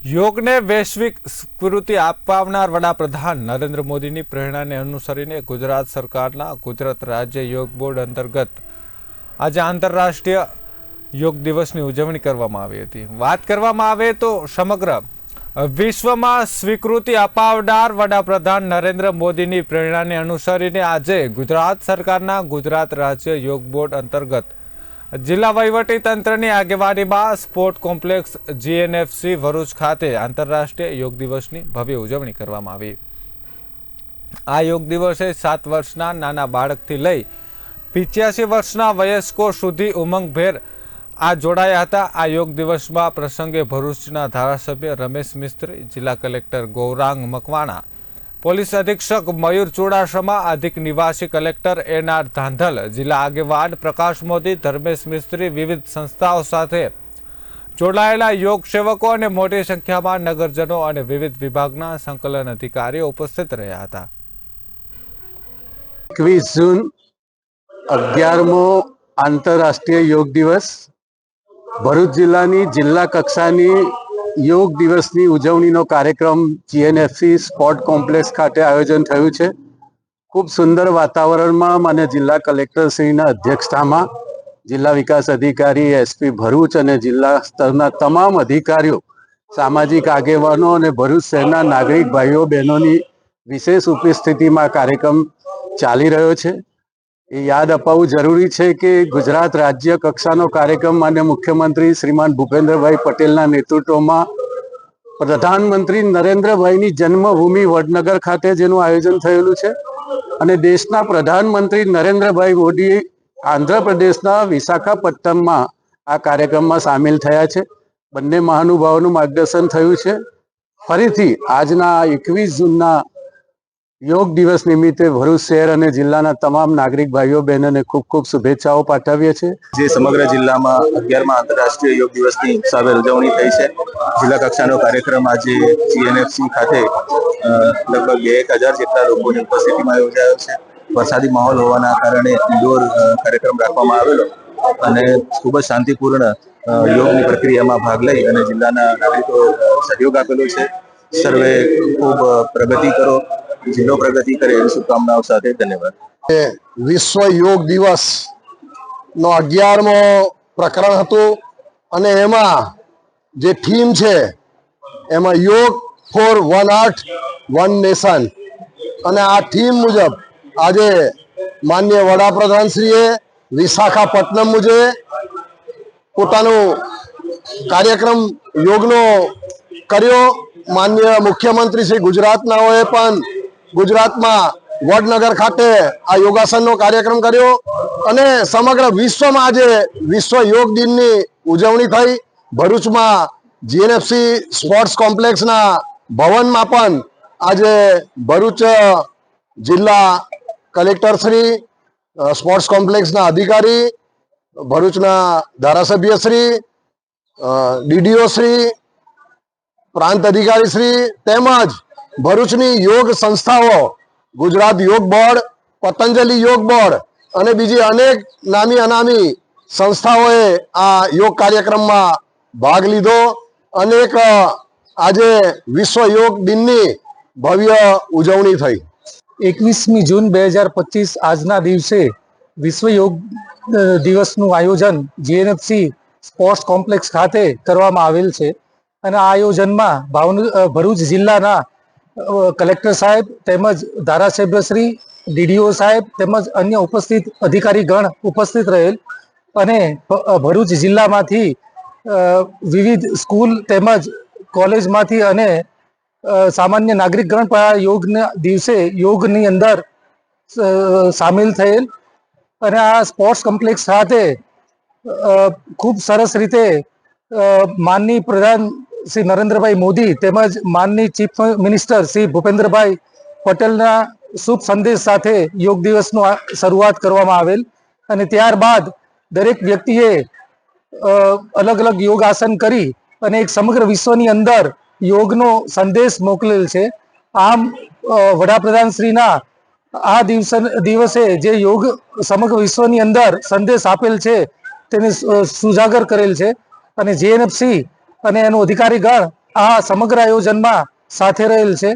યોગને વૈશ્વિક સ્વીકૃતિ અપાવનાર વડાપ્રધાન નરેન્દ્ર મોદીની પ્રેરણાને અનુસરીને ગુજરાત સરકારના ગુજરાત રાજ્ય યોગ બોર્ડ અંતર્ગત આજે આંતરરાષ્ટ્રીય યોગ દિવસની ઉજવણી કરવામાં આવી હતી. વાત કરવામાં આવે તો સમગ્ર વિશ્વમાં સ્વીકૃતિ અપાવનાર વડાપ્રધાન નરેન્દ્ર મોદીની પ્રેરણાને અનુસરીને આજે ગુજરાત સરકારના ગુજરાત રાજ્ય યોગ બોર્ડ અંતર્ગત જિલ્લા તંત્રની આગેવાનીમાં સ્પોર્ટ કોમ્પ્લેક્સ જીએનએફસી ભરૂચ ખાતે આંતરરાષ્ટ્રીય યોગ દિવસની ભવ્ય ઉજવણી કરવામાં આવી. આ યોગ દિવસે સાત વર્ષના નાના બાળકથી લઈ પિચ્યાસી વર્ષના વયસ્કો સુધી ઉમંગભેર આ જોડાયા હતા. આ યોગ દિવસમાં પ્રસંગે ભરૂચના ધારાસભ્ય રમેશ મિસ્ત્રી, જિલ્લા કલેક્ટર ગૌરાંગ મકવાણા પોલીસ અધિક્ષક મયુર ચુડાસમા, અધિક નિવાસી કલેક્ટર એન આર ધાંધલ, જિલ્લા આગેવાન પ્રકાશ મોદી, ધર્મેશ મિસ્ત્રી વિવિધ સંસ્થાઓ સાથે જોડાયેલા યોગ સેવકો અને મોટી સંખ્યામાં નગરજનો અને વિવિધ વિભાગના સંકલન અધિકારીઓ ઉપસ્થિત રહ્યા હતા. એકવીસ જૂન અગિયારમો આંતરરાષ્ટ્રીય યોગ દિવસ, ભરૂચ જિલ્લાની જિલ્લા કક્ષાની યોગ દિવસની ઉજવણીનો કાર્યક્રમ જીએનએફસી સ્પોર્ટ કોમ્પ્લેક્સ ખાતે આયોજન થયું છે. ખૂબ સુંદર વાતાવરણમાં અને જિલ્લા કલેક્ટરશ્રીના અધ્યક્ષતામાં જિલ્લા વિકાસ અધિકારી એસપી ભરૂચ અને જિલ્લા સ્તરના તમામ અધિકારીઓ, સામાજિક આગેવાનો અને ભરૂચ શહેરના નાગરિક ભાઈઓ, બહેનોની વિશેષ ઉપસ્થિતિમાં કાર્યક્રમ ચાલી રહ્યો છે. એ યાદ અપાવવું જરૂરી છે કે ગુજરાત રાજ્ય કક્ષાનો કાર્યક્રમ માન્ય મુખ્યમંત્રી શ્રીમાન ભૂપેન્દ્રભાઈ પટેલના નેતૃત્વમાં પ્રધાનમંત્રી નરેન્દ્રભાઈની જન્મભૂમિ વડનગર ખાતે જેનું આયોજન થયેલું છે અને દેશના પ્રધાનમંત્રી નરેન્દ્રભાઈ મોદી આંધ્રપ્રદેશના વિશાખાપટ્ટનમમાં આ કાર્યક્રમમાં સામેલ થયા છે. બંને મહાનુભાવોનું માર્ગદર્શન થયું છે. ફરીથી આજના એકવીસ જૂનના યોગ દિવસ નિમિત્તે ભરૂચ શહેર અને જિલ્લાના તમામ નાગરિક ભાઈઓ, બહેનોને ખૂબ ખૂબ શુભેચ્છાઓ પાઠવીએ છીએ. જે સમગ્ર જિલ્લામાં અગિયારમાં આંતરરાષ્ટ્રીય યોગ દિવસની ઉત્સાહભેર ઉજવણી થઈ છે. જિલ્લા કક્ષાનો કાર્યક્રમ આજે જીએનએફસી ખાતે લગભગ એક હજાર જેટલા લોકોની ઉપસ્થિતિમાં યોજાયો છે. વરસાદી માહોલ હોવાના કારણે ઇન્ડોર કાર્યક્રમ રાખવામાં આવેલો અને ખૂબ જ શાંતિપૂર્ણ યોગની પ્રક્રિયામાં ભાગ લઈ અને જિલ્લાના નાગરિકો સહયોગ આપેલો છે. સર્વે ખૂબ પ્રગતિ કરો. જિલ્લો પ્રગતિ કરે એવી શુભકામનાઓ સાથે ધન્યવાદ. વિશ્વ યોગ દિવસ નો અગિયારમો પ્રકરણ હતું અને એમાં જે થીમ છે, એમાં yog for one earth one nation અને આ થીમ મુજબ આજે માન્ય વડાપ્રધાનશ્રીએ વિશાખાપટ્ટનમ મુજબ પોતાનું કાર્યક્રમ યોગનો કર્યો. માન્ય મુખ્યમંત્રી શ્રી ગુજરાતનાઓએ પણ ગુજરાતમાં વડનગર ખાતે આ યોગાસનનો કાર્યક્રમ કર્યો અને સમગ્ર વિશ્વમાં આજે વિશ્વ યોગ દિનની ઉજવણી થઈ. ભરૂચમાં જીએનએફસી સ્પોર્ટ્સ કોમ્પ્લેક્સના ભવનમાં પણ આજે ભરૂચ જિલ્લા કલેક્ટર શ્રી સ્પોર્ટ્સ કોમ્પ્લેક્સના અધિકારી, ભરૂચના ધારાસભ્ય શ્રી ડીડીઓ શ્રી, પ્રાંત અધિકારી શ્રી તેમજ ભરૂચની યોગ સંસ્થાઓ, ગુજરાત યોગ બોર્ડ, પતંજલિ યોગ બોર્ડ અને બીજી અનેક નામી અનામી સંસ્થાઓએ આ યોગ કાર્યક્રમમાં ભાગ લીધો. અનેક આજે વિશ્વ યોગ દિનની ભવ્ય ઉજવણી થઈ. એકવીસમી જૂન બે હજાર પચીસ આજના દિવસે વિશ્વ યોગ દિવસનું આયોજન જીએનએફસી સ્પોર્ટ્સ કોમ્પ્લેક્સ ખાતે કરવામાં આવેલ છે. અને આ આયોજનમાં ભાવન ભરૂચ જિલ્લાના કલેક્ટર સાહેબ તેમજ ધારાસભ્યશ્રી ડીડીઓ સાહેબ તેમજ અન્ય ઉપસ્થિત અધિકારીગણ ઉપસ્થિત રહેલ અને ભરૂચ જિલ્લામાંથી વિવિધ સ્કૂલ તેમજ કોલેજમાંથી અને સામાન્ય નાગરિકગણ પણ આ યોગના દિવસે યોગની અંદર સામેલ થયેલ અને આ સ્પોર્ટ્સ કોમ્પ્લેક્સ સાથે ખૂબ સરસ રીતે માનની પ્રધાન શ્રી નરેન્દ્રભાઈ મોદી તેમજ માનની ચીફ મિનિસ્ટર શ્રી ભૂપેન્દ્રભાઈ પટેલના શુભ સંદેશ સાથે યોગ દિવસનો શરૂઆત કરવામાં આવેલ અને ત્યારબાદ દરેક વ્યક્તિએ અલગ અલગ યોગ આસન કરી અને એક સમગ્ર વિશ્વની અંદર યોગનો સંદેશ મોકલેલ છે. આમ વડાપ્રધાનશ્રીના વડાપ્રધાન શ્રીના આ દિવસ, દિવસે જે યોગ સમગ્ર વિશ્વની અંદર સંદેશ આપેલ છે તેને સુજાગર કરેલ છે અને જેએનએફસી અને એનું અધિકારીગણ આ સમગ્ર આયોજનમાં સાથે રહેલ છે.